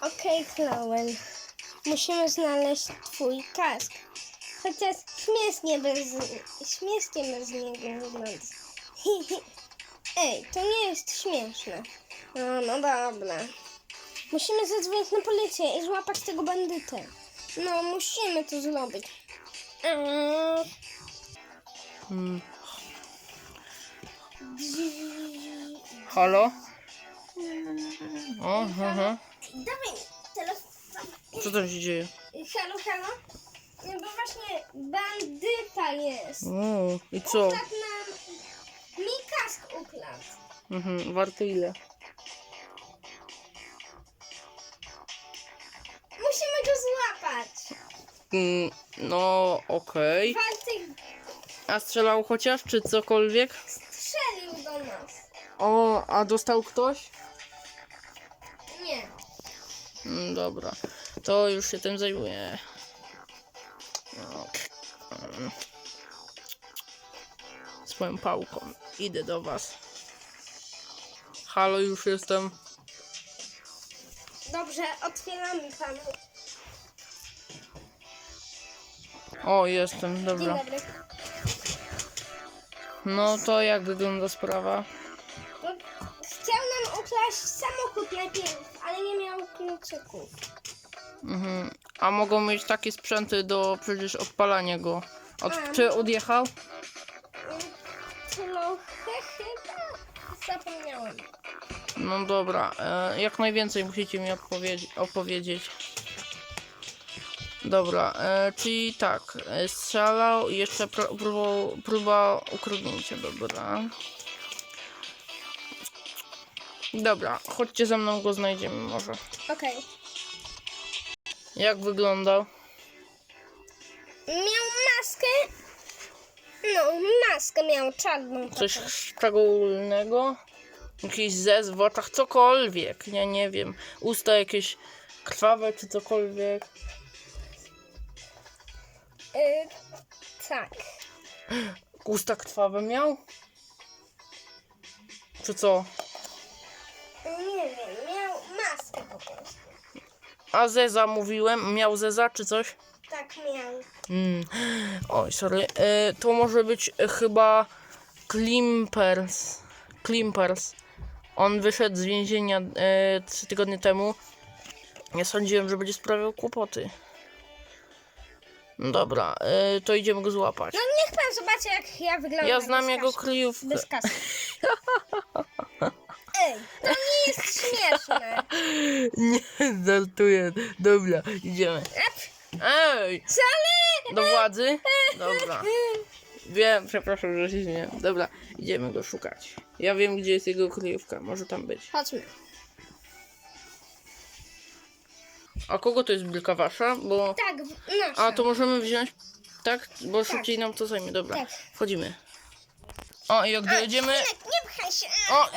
Okej, Chloe. Musimy znaleźć twój kask. Chociaż śmiesznie bez, śmiesznie bez niego wygląda. Ej, to nie jest śmieszne. No, no dobra. Musimy zadzwonić na policję i złapać tego bandytę. No, musimy to zrobić. Eee, Hmm. Halo? O, aha. Dawaj telefon. Co tam się dzieje? Halo, halo? No Bo właśnie bandyta jest. O, i co? Ukradł nam... Mi kask ukradł. Mhm, warto ile? Musimy go złapać. Mm, no, okej. A strzelał chociaż, czy cokolwiek? strzelił do nas. O, a dostał ktoś? Mm, dobra, to już się tym zajmuję. No. Mm. Z moją pałką. Idę do was. Halo, już jestem. Dobrze, otwieramy panu. O, jestem, Dzień dobra. dobry. No to jak wygląda sprawa? No, ukraść samochód najpierw, ale nie miał kluczyków. Mhm. A mogą mieć takie sprzęty do przecież odpalania go. Od, A. czy odjechał? Trochę chyba zapomniałem. No dobra, e, jak najwięcej musicie mi odpowiedzi- opowiedzieć. Dobra, e, czyli tak, e, strzelał i jeszcze próbował, próba ukradnięcia, dobra. Dobra, chodźcie ze mną, go znajdziemy może. Okej. Jak wyglądał? Miał maskę. No, maskę miał czarną. Coś taką. szczególnego? Jakiś zez w oczach, cokolwiek, ja nie wiem. Usta jakieś krwawe czy cokolwiek. Y, tak. Usta krwawe miał? Czy co? Nie wiem, miał maskę po prostu. A zeza mówiłem? Miał zeza czy coś? Tak miał. Mm. Oj, sorry. E, to może być e, chyba Klimpers. Klimpers. On wyszedł z więzienia e, trzy tygodnie temu. Nie sądziłem, że będzie sprawiał kłopoty. No Dobra, e, to idziemy go złapać. No niech pan zobaczy, jak ja wyglądam. Ja bez znam jego kasku. kryjówkę. Bez kasy. Nie jest śmieszne. Nie, żartuję. Dobra, idziemy. Ej! Wcale! Do władzy? Dobra. Wiem, przepraszam, że się śmieję. Dobra, idziemy go szukać. Ja wiem, gdzie jest jego kryjówka. Może tam być. Chodźmy. A kogo to jest bryka wasza? Bo... Tak, nasza. A, to możemy wziąć... Tak? Bo szybciej nam to zajmie. Dobra, Tak. wchodzimy. O, i jak dojedziemy... Chwilek, nie pchaj się. O,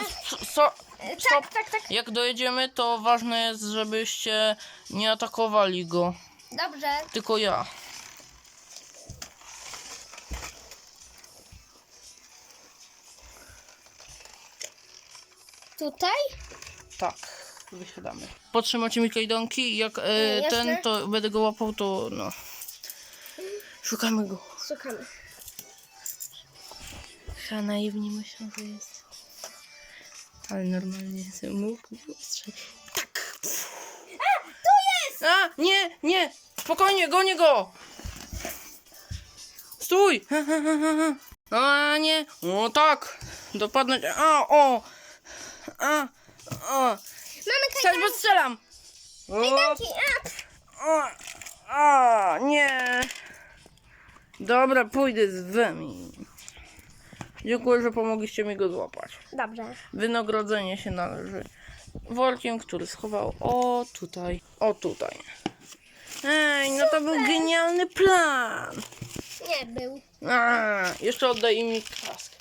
so, E, stop. Tak, tak, tak. Jak dojedziemy, to ważne jest, żebyście nie atakowali go. Dobrze. Tylko ja. Tutaj? Tak, wysiadamy. Potrzymacie mi kajdanki i jak e, ten, to będę go łapał, to no. Szukamy go. Szukamy. Ja naiwnie myślę, że jest. Ale normalnie mógł strzelić. Tak! A, tu jest! A, nie, nie! Spokojnie, gonię go! Stój! A nie! O tak! Dopadnąć. A, o! A, o! Mamy kajdanki. bo strzelam! O, Kajdanki. A, o, a, nie! Dobra, pójdę z wami. Dziękuję, że pomogliście mi go złapać. Dobrze. Wynagrodzenie się należy workiem, który schował o tutaj, o tutaj. Ej, no to był genialny plan. Nie był. A, jeszcze oddaj mi kask.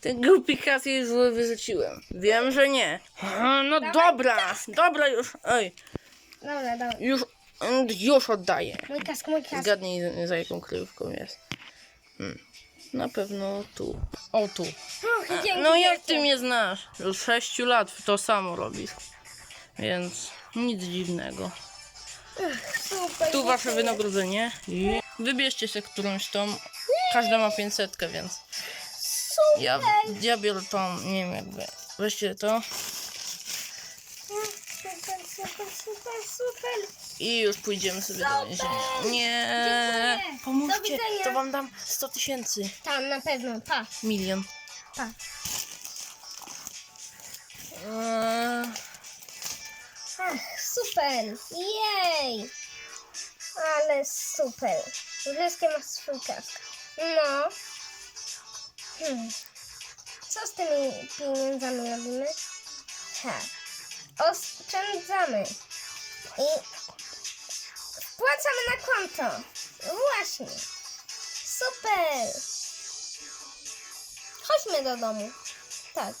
Ten głupi kask już wyrzuciłem. Wiem, że nie. A, no dobra, dobra już. Ej, Dobra, dobra. już, już oddaję. Mój kask, mój kask. Zgadnij za jaką kryjówką jest. Hmm. Na pewno tu. O, tu. Och, dzięki No jak ty wielkie. mnie znasz? Już 6 lat to samo robisz. Więc Nic dziwnego. Super. Tu wasze dziękuję. wynagrodzenie i wybierzcie się którąś tą. Każda ma 500, więc Super. ja, ja biorę tą, nie wiem jakby. Weźcie to Super, super, super, super. i już pójdziemy sobie do więzienia. Nie, Dziękuję. Do pomóżcie, widzenia. to wam dam 100 tysięcy, Tam na pewno, pa, milion. pa. Eee, Ach, super. Jej. Ale super. Wreszcie masz swój kask. No. Hmm. Co z tymi pieniędzmi robimy? Ha. Oszczędzamy. I wpłacamy na konto. Właśnie. Super. Chodźmy do domu. Tak.